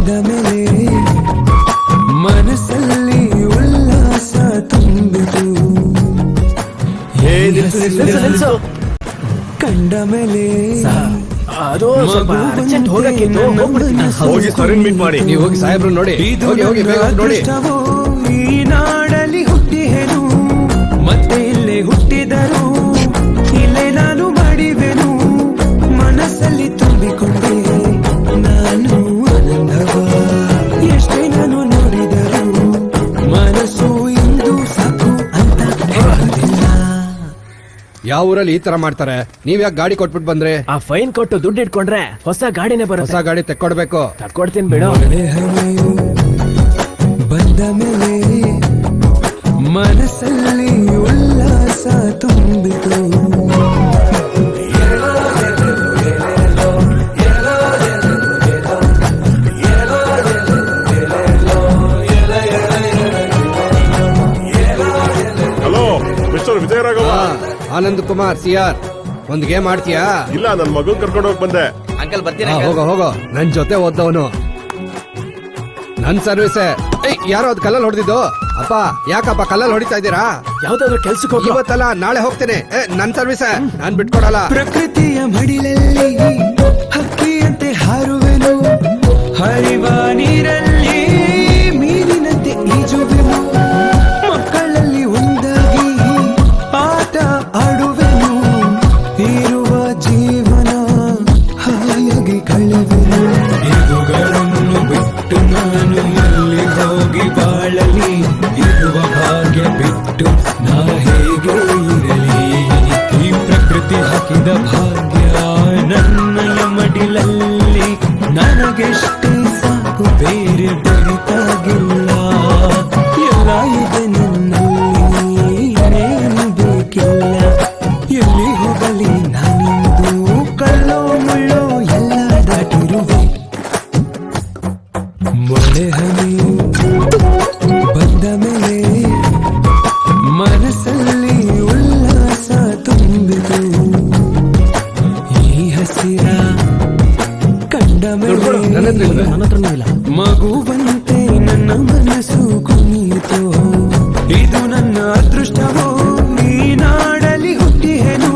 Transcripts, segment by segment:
ಬಂದ ಮೇಲೆ ಮನಸ್ಸಲ್ಲಿ ಉಲ್ಲಾಸ ತುಂಬಿತು. ಕಂಡ ಮೇಲೆ ಅದು ಸ್ವಲ್ಪ ಅರ್ಜೆಂಟ್ ಹೋಗಕ್ಕಿತ್ತು ಹೋಗ್ಬಿಡ್ತೀನಿ. ಹೋಗಿ ಸರಿನ್ ಮೀಟ್ ಮಾಡಿ. ನೀವು ಹೋಗಿ ಸಾಹೇಬ್ರು ನೋಡಿ. ಹೋಗಿ ಹೋಗಿ ಬೇಗ ನೋಡಿ. ಈ ನಾಡಲ್ಲಿ ಹುಟ್ಟಿಹೆನು. ಮತ್ತೆ ಇಲ್ಲೇ ಹುಟ್ಟಿದರು. ಮನಸ್ಸು ಇಂದು ಸಾಕು ಅಂತ ಹೇಳುವುದಿಲ್ಲ. ಯಾವ ಊರಲ್ಲಿ ಈ ತರ ಮಾಡ್ತಾರೆ? ನೀವ್ ಯಾಕೆ ಗಾಡಿ ಕೊಟ್ಬಿಟ್ಟು ಬಂದ್ರೆ? ಆ ಫೈನ್ ಕೊಟ್ಟು ದುಡ್ಡು ಇಟ್ಕೊಂಡ್ರೆ ಹೊಸ ಗಾಡಿನೇ ಹೊಸ ಬರುತ್ತೆ ಗಾಡಿ ತೆಕ್ಕೊಡ್ಬೇಕು. ತಕ್ಕೊಡ್ತೀನಿ ಬಿಡು. ಬಂದ ಮೇಲೆ ಮನಸ್ಸಲ್ಲಿ ಉಲ್ಲಾಸ ತುಂಬಿತು. Mister Vijayaraghava Raghava. Anand Kumar C R ಒಂದ್ ಗೇಮ್ ಆಡ್ತೀಯಾ? ಇಲ್ಲ ನನ್ ಮಗನ್ ಕರ್ಕೊಂಡು ಹೋಗಿ ಬಂದೆ. ಅಂಕಲ್ ಬರ್ತೀನಿ ಹೋಗೋ ಹೋಗೋ. ನನ್ ಜೊತೆ ಓದ್ದವನು. ನನ್ ಸರ್ವಿಸ್. ಏಯ್ ಯಾರೋ ಅದ್ ಕಲ್ಲಲ್ಲಿ ಹೊಡೆದಿದ್ದು? ಅಪ್ಪ ಯಾಕಪ್ಪ ಕಲ್ಲಲ್ಲಿ ಹೊಡಿತಾ ಇದ್ದೀರಾ? ಯಾವ್ದಾದ್ರು ಕೆಲ್ಸಕ್ಕೆ ಹೋಗಿ ಇವತ್ತಲ್ಲ ನಾಳೆ ಹೋಗ್ತೇನೆ. ಏ ನನ್ ಸರ್ವಿಸ್. ನಾನ್ ಬಿಟ್ಕೊಡಲ್ಲ. ಪ್ರಕೃತಿಯ ಮಡಿಲಲ್ಲಿ ಹಕ್ಕಿಯಂತೆ ಹಾರುವೆನು. ಹರಿವ ನನ್ನಯ ನನಗೆಷ್ಟು ಸಾಕು ಬೇರೆ ನನ್ನ ಹತ್ರ ನನ್ನ ಹತ್ರನೂ ಇಲ್ಲ. ಮಗುವಂತೆ ನನ್ನ ಮನಸ್ಸು ಕುಣಿಯಿತು. ಇದು ನನ್ನ ಅದೃಷ್ಟವೋ? ನೀನಾಡಲಿ ಹುಟ್ಟಿಹೆನು?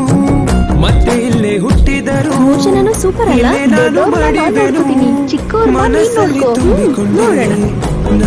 ಮತ್ತೆ ಇಲ್ಲೇ ಹುಟ್ಟಿದರು? ಜನನು ಸೂಪರ್ ಅಲ್ಲ? ಇಲ್ಲೇ ನಾನು ದೊಡ್ಡವ್ರ್ನ ನಾನ್ ಮಾಡಿದೆನು? ನೋಡ್ಕೊತೀನಿ. ಚಿಕ್ಕವ್ರ ನೀನ್ ಮನಸ್ಸಲ್ಲಿ ನೋಡ್ಕೋ. ಹ್ಮ್, ತುಂಬಿಕೊಂಡೆ. ನೋಡೋಣ.